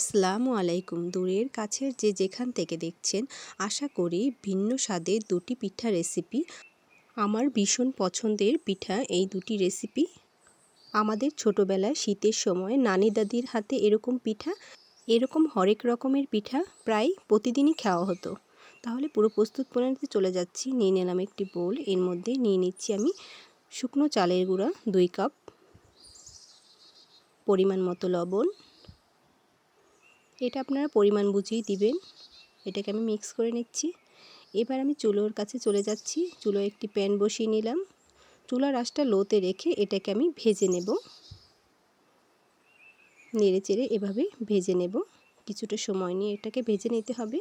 আসসালামু আলাইকুম। দূরের কাছের যে যেখান থেকে দেখছেন, আশা করি ভিন্ন স্বাদের দুটি পিঠা রেসিপি। আমার ভীষণ পছন্দের পিঠা এই দুটি রেসিপি। আমাদের ছোটোবেলায় শীতের সময় নানি দাদির হাতে এরকম পিঠা, এরকম হরেক রকমের পিঠা প্রায় প্রতিদিনই খাওয়া হতো। তাহলে পুরো প্রস্তুত প্রণালীতে চলে যাচ্ছি। নিয়ে নিলাম একটি বোল। এর মধ্যে নিয়ে নিচ্ছি আমি শুকনো চালের গুঁড়া, দুই কাপ পরিমাণ মতো লবণ। এটা আপনারা পরিমাণ বুঝিয়ে দিবেন। এটাকে আমি মিক্স করে নিচ্ছি। এবার আমি চুলোর কাছে চলে যাচ্ছি। চুলো একটি প্যান বসিয়ে নিলাম। চুলার আঁচটা লোতে রেখে এটাকে আমি ভেজে নেব। নেড়ে চেড়ে এভাবে ভেজে নেব। কিছুটা সময় নিয়ে এটাকে ভেজে নিতে হবে।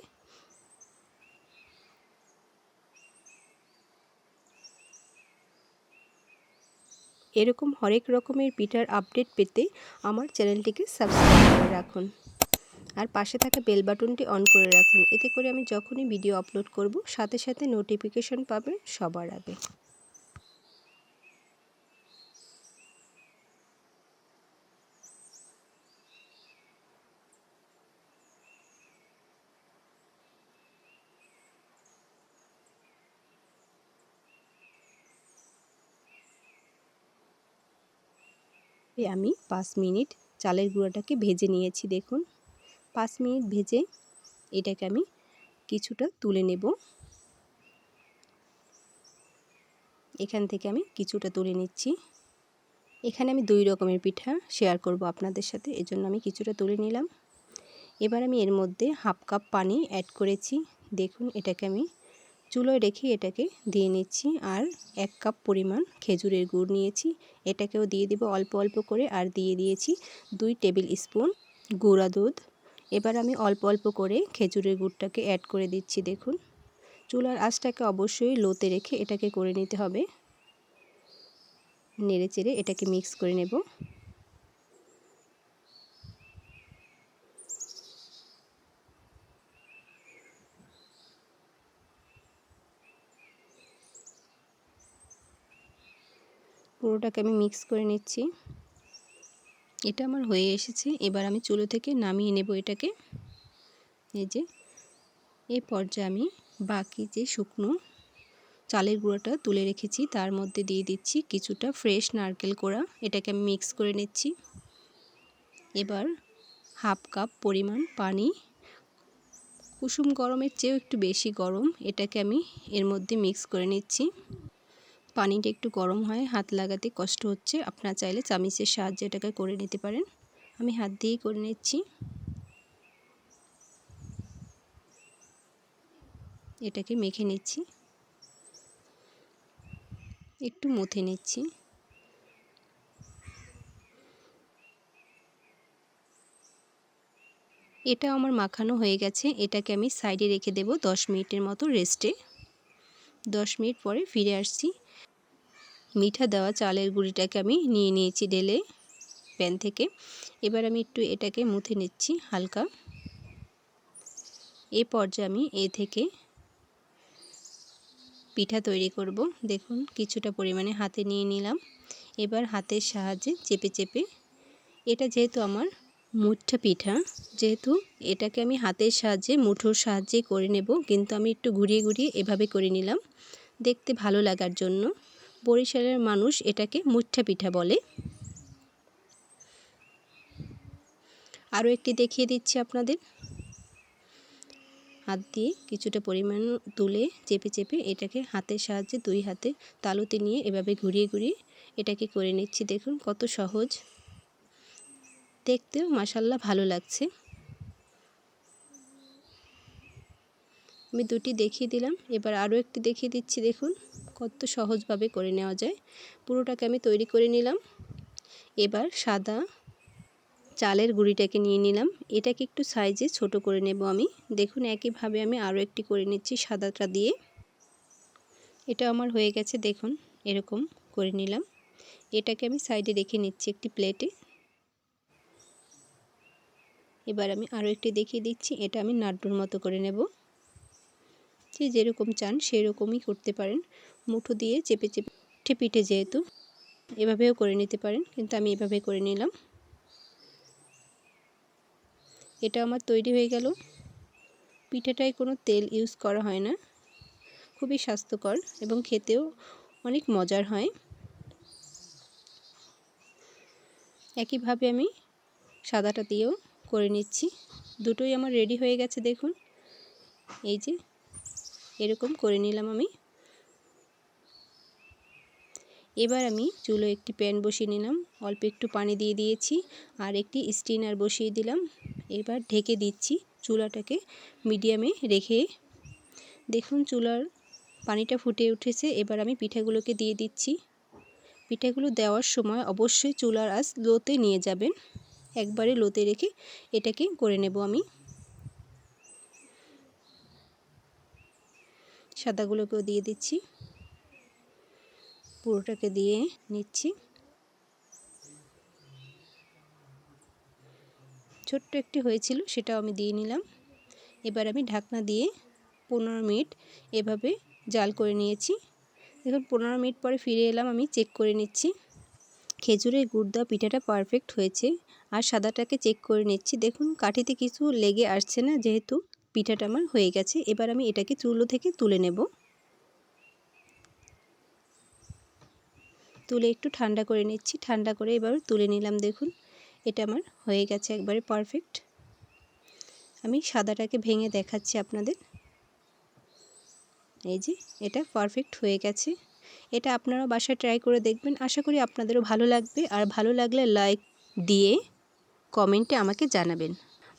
এরকম হরেক রকমের পিঠার আপডেট পেতে আমার চ্যানেলটিকে সাবস্ক্রাইব করে রাখুন। আর পাশে থাকা বেল বাটনটি অন করে রাখুন। এতে করে আমি যখনই ভিডিও আপলোড করব, সাথে সাথে নোটিফিকেশন পাবেন সবার আগে। আমি পাঁচ মিনিট চালের গুঁড়াটাকে ভেজে নিয়েছি, দেখুন। পাঁচ মিনিট ভেজে এটাকে আমি কিছুটা তুলে নেব। এখান থেকে আমি কিছুটা তুলে নিচ্ছি। এখানে আমি দুই রকমের পিঠা শেয়ার করব আপনাদের সাথে, এজন্য আমি কিছুটা তুলে নিলাম। এবার আমি এর মধ্যে হাফ কাপ পানি অ্যাড করেছি। দেখুন, এটাকে আমি চুলোয় রেখে এটাকে দিয়ে নিচ্ছি আর এক কাপ পরিমাণ খেজুরের গুড় নিয়েছি। এটাকেও দিয়ে দেবো অল্প অল্প করে আর দিয়ে দিয়েছি দুই টেবিল স্পুন গুঁড়া দুধ। এবার আমি অল্প অল্প করে খেজুরের গুড়টাকে অ্যাড করে দিচ্ছি, দেখুন। চুলার আঁচটাকে অবশ্যই লোতে রেখে এটাকে করে নিতে হবে। নেড়ে চেড়ে এটাকে মিক্স করে নেব। পুরোটাকে আমি মিক্স করে নিচ্ছি। এটা আমার হয়ে এসেছে। এবার আমি চুলো থেকে নামিয়ে নেব এটাকে। এই যে, এই পর্যায়ে আমি বাকি যে শুকনো চালের গুঁড়োটা তুলে রেখেছি, তার মধ্যে দিয়ে দিচ্ছি কিছুটা ফ্রেশ নারকেল কোড়া। এটাকে আমি মিক্স করে নিচ্ছি। এবার হাফ কাপ পরিমাণ পানি। কুসুম গরমের চেয়েও একটু বেশি গরম। এটাকে আমি এর মধ্যে মিক্স করে নিচ্ছি। পানিটা একটু গরম হয়, হাত লাগাতে কষ্ট হচ্ছে। আপনারা চাইলে চামিচের সাহায্যে এটাকে করে নিতে পারেন। আমি হাত দিয়েই করে নিচ্ছি। এটাকে মেখে নিচ্ছি। একটু মুথে নিচ্ছি। এটা আমার মাখানো হয়ে গেছে। এটাকে আমি সাইডে রেখে দেব দশ মিনিটের মতো রেস্টে। দশ মিনিট পরে ফিরে আসছি। মিঠা দেওয়া চালের গুঁড়িটাকে আমি নিয়ে নিয়েছি ঢেলে প্যান থেকে। এবার আমি একটু এটাকে মুথে নিচ্ছি হালকা। এ পর্যায়ে আমি এ থেকে পিঠা তৈরি করব। দেখুন কিছুটা পরিমাণে হাতে নিয়ে নিলাম। এবার হাতের সাহায্যে চেপে চেপে এটা যেহেতু আমার মুঠা পিঠা, যেহেতু এটাকে আমি হাতের সাহায্যে, মুঠোর সাহায্যে করে নেব, কিন্তু আমি একটু ঘুরিয়ে ঘুরিয়ে এভাবে করে নিলাম। দেখতে ভালো লাগার জন্য। বরিশালের মানুষ এটাকে মুঠা পিঠা বলে। আরও একটি দেখিয়ে দিচ্ছি আপনাদের। হাত দিয়ে কিছুটা পরিমাণ তুলে চেপে চেপে এটাকে হাতের সাহায্যে দুই হাতে তালুতে নিয়ে এভাবে ঘুরিয়ে ঘুরিয়ে এটাকে করে নিচ্ছি। দেখুন কত সহজ। দেখতেও মাসাল্লাহ ভালো লাগছে। আমি দুটি দেখিয়ে দিলাম। এবার আরও একটি দেখিয়ে দিচ্ছি, দেখুন। কত সহজভাবে করে নেওয়া যায়। পুরোটাকে আমি তৈরি করে নিলাম। এবার সাদা চালের গুঁড়িটাকে নিয়ে নিলাম। এটাকে একটু সাইজে ছোট করে নেব আমি। দেখুন, একইভাবে আমি আরও একটি করে নিচ্ছি সাদাটা দিয়ে। এটা আমার হয়ে গেছে, দেখুন, এরকম করে নিলাম। এটাকে আমি সাইডে রেখে নিচ্ছি একটি প্লেটে। এবার আমি আরও একটি দেখিয়ে দিচ্ছি। এটা আমি নাড্ডুর মতো করে নেব। যে যেরকম চান সেরকমই করতে পারেন। মুঠো দিয়ে চেপে চেপে পিঠে যেহেতু এভাবেও করে নিতে পারেন, কিন্তু আমি এভাবে করে নিলাম। এটা আমার তৈরি হয়ে গেল। পিঠাটায় কোনো তেল ইউজ করা হয় না। খুবই স্বাস্থ্যকর এবং খেতেও অনেক মজার হয়। একইভাবে আমি সাদাটা দিয়েও করে নিচ্ছি। দুটোই আমার রেডি হয়ে গেছে দেখুন। এই যে এরকম করে নিলাম আমি। এবার আমি চুলো একটি প্যান বসিয়ে নিলাম। অল্প একটু পানি দিয়ে দিয়েছি আর একটি স্টিনার বসিয়ে দিলাম। এবার ঢেকে দিচ্ছি চুলাটাকে মিডিয়ামে রেখে। দেখুন চুলার পানিটা ফুটে উঠেছে। এবার আমি পিঠাগুলোকে দিয়ে দিচ্ছি। পিঠাগুলো দেওয়ার সময় অবশ্যই চুলার আঁচ লোতে নিয়ে যাবেন। একবারে লোতে রেখে এটাকে করে নেব আমি। সাদাগুলোকেও দিয়ে দিচ্ছি। পুরোটাকে দিয়ে নিচ্ছি। ছোট্ট একটি হয়েছিল, সেটাও আমি দিয়ে নিলাম। এবার আমি ঢাকনা দিয়ে পনেরো মিনিট এভাবে জাল করে নিয়েছি। দেখুন, পনেরো মিনিট পরে ফিরে এলাম, আমি চেক করে নিচ্ছি। খেজুরের গুড় দেওয়া পিঠাটা পারফেক্ট হয়েছে, আর সাদাটাকে চেক করে নিচ্ছি। দেখুন, কাঠিতে কিছু লেগে আসছে না যেহেতু। পিঠাটা আমার হয়ে গেছে। এবার আমি এটাকে চুলো থেকে তুলে নেব। তুলে একটু ঠান্ডা করে নিচ্ছি। ঠান্ডা করে এবার তুলে নিলাম, দেখুন। এটা আমার হয়ে গেছে একবারে পারফেক্ট আমি সাদাটাকে ভেঙে দেখাচ্ছি আপনাদের। এই যে, এটা পারফেক্ট হয়ে গেছে। এটা আপনারা বাসায় ট্রাই করে দেখবেন। আশা করি আপনাদেরও ভালো লাগবে। আর ভালো লাগলে লাইক দিয়ে কমেন্টে আমাকে জানাবেন।